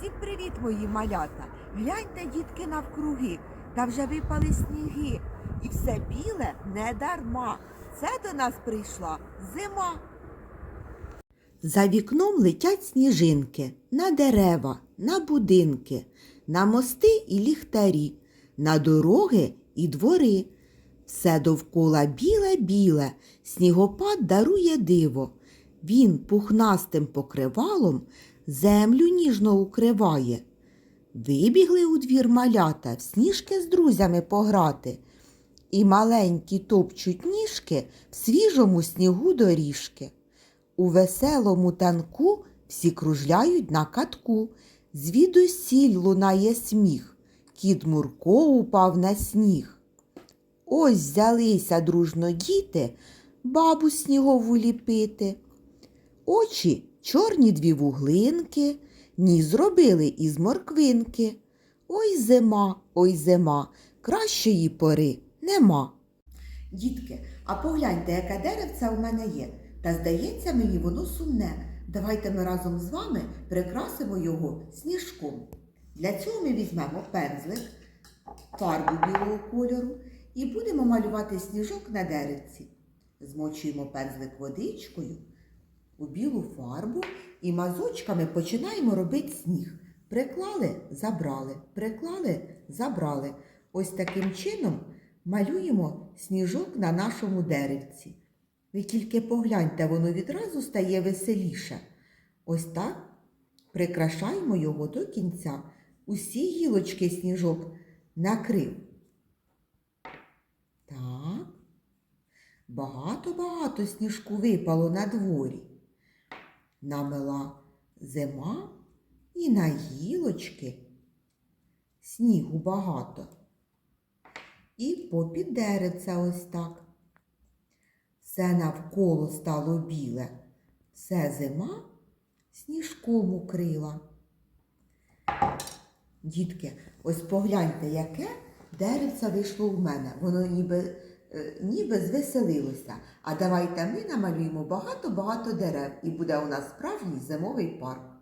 Всім привіт, мої малята! Гляньте, дітки, навкруги, та вже випали сніги. І все біле не дарма. Це до нас прийшла зима. За вікном летять сніжинки на дерева, на будинки, на мости і ліхтарі, на дороги і двори. Все довкола біле-біле, снігопад дарує диво. Він пухнастим покривалом землю ніжно укриває. Вибігли у двір малята в сніжки з друзями пограти. І маленькі топчуть ніжки в свіжому снігу доріжки. У веселому танку всі кружляють на катку. Звідусіль лунає сміх. Кіт Мурко упав на сніг. Ось взялися дружно діти бабу снігову ліпити. Очі чорні дві вуглинки, ніс зробили із морквинки. Ой зима, ой зима, кращої пори нема. Дітки, а погляньте, яке деревце у мене є. Та здається мені, воно сумне. Давайте ми разом з вами прикрасимо його сніжком. Для цього ми візьмемо пензлик, фарбу білого кольору і будемо малювати сніжок на деревці. Змочуємо пензлик водичкою у білу фарбу і мазочками починаємо робити сніг. Приклали, забрали, приклали, забрали. Ось таким чином малюємо сніжок на нашому деревці. Ви тільки погляньте, воно відразу стає веселіше. Ось так прикрашаємо його до кінця. Усі гілочки сніжок накрив. Так. Багато-багато сніжку випало на дворі. Намела зима і на гілочки снігу багато. І попід деревця ось так. Все навколо стало біле, все зима сніжком укрила. Дітки, ось погляньте, яке деревце вийшло в мене. Воно ніби, ніби звеселилося. А давайте ми намалюємо багато-багато дерев і буде у нас справжній зимовий парк.